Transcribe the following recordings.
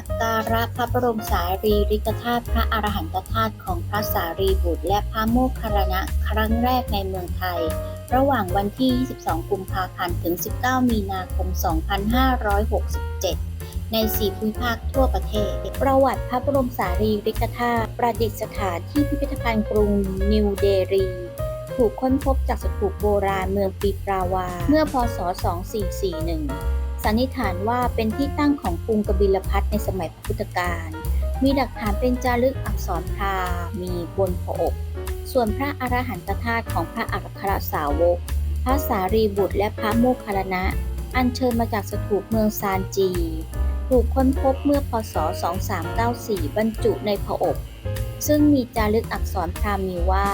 สักการะพระบรมสารีริกธาตุพระอรหันตธาตุของพระสารีบุตร และพระโมคคัลลนะครั้งแรกในเมืองไทย ระหว่างวันที่ 22 กุมภาพันธ์ ถึง 19 มีนาคม 2567ใน4ภูมิภาคทั่วประเทศ ประวัติพระบรมสารีริกธาตุประดิษฐานที่พิพิธภัณฑ์กรุงนิวเดลีถูกค้นพบจากสถูปโบราณเมืองปีปราวา เมื่อพศ 2441 สันนิษฐานว่าเป็นที่ตั้งของกรุงกบิลพัทในสมัยพุทธกาล มีหลักฐานเป็นจารึกอักษรพรามีบนผอกส่วนพระอรหันตธาตุของพระอัครสาวก พระสารีบุตรและพระโมคคัลลนะ อัญเชิญมาจากสถูปเมืองซานจี ถูกค้นพบเมื่อพศ 2394 บรรจุในผอกซึ่งมีจารึกอักษรพรามีว่า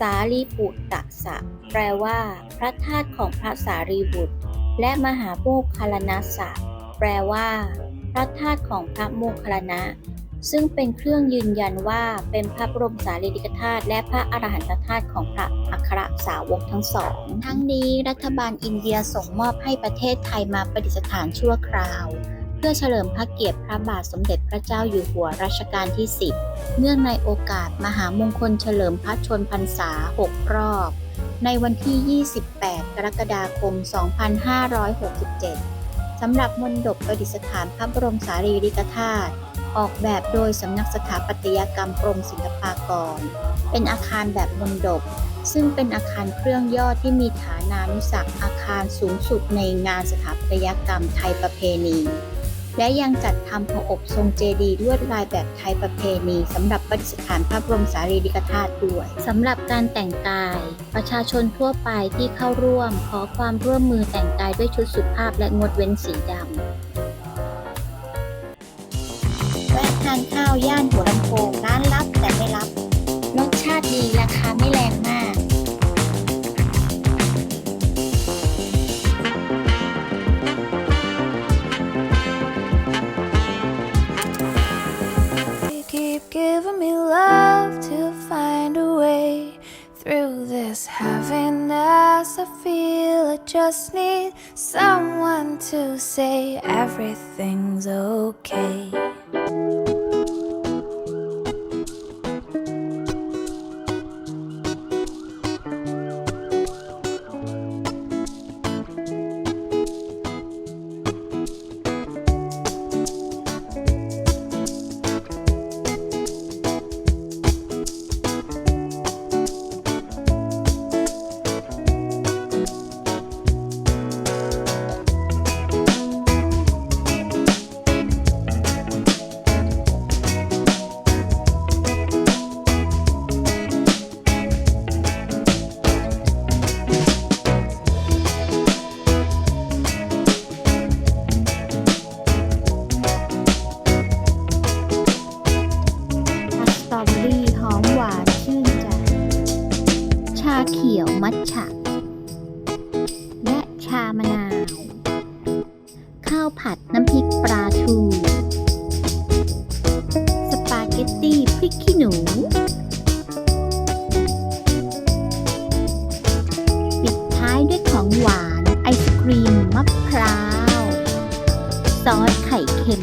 สารีปุตตะสะ แปลว่า พระธาตุของพระสารีบุตร และมหาโมคคัลลานะสะแปลว่า พระธาตุของพระโมคคัลลนะซึ่งเป็นเครื่องยืนยันว่าเป็นพระบรมสารีริกธาตุและพระอรหันตธาตุของพระอัครสาวกทั้งสอง ทั้งนี้รัฐบาลอินเดียส่งมอบให้ประเทศไทยมาประดิษฐานชั่วคราว เพื่อเฉลิมพระเกียรติพระบาทสมเด็จพระเจ้าอยู่หัวรัชกาลที่ 10 เนื่องในโอกาสมหามงคลเฉลิมพระชนพรรษา 6 รอบ ในวันที่ 28 กรกฎาคม 2567 สำหรับมณฑปประดิษฐานพระบรมสารีริกธาตุออกแบบโดยสำนักสถาปัตยกรรมกรมศิลปากร เป็นอาคารแบบมณฑปซึ่งเป็นอาคารเครื่องย่อที่มีฐานานุสักษ์อาคารสูงสุดในงานสถาปัตยกรรมไทยประเพณี และยังจัดทำผอบทรงเจดีย์ลวดลายแบบไทยประเพณีสำหรับประดิษฐานพระบรมสารีริกธาตุด้วยสำหรับการแต่งกาย ประชาชนทั่วไปที่เข้าร่วม ขอความร่วมมือแต่งกายด้วยชุดสุภาพและงดเว้นสีดำแวะทานข้าวย่านหัว I feel I just need someone to say everything's okay. เขียวมัทฉะ และชามะนาว ข้าวผัดน้ำพริกปลาทู สปาเกตตี้พริกขี้หนู ปิดท้ายด้วยของหวานไอศครีมมะพร้าว ซอสไข่เค็ม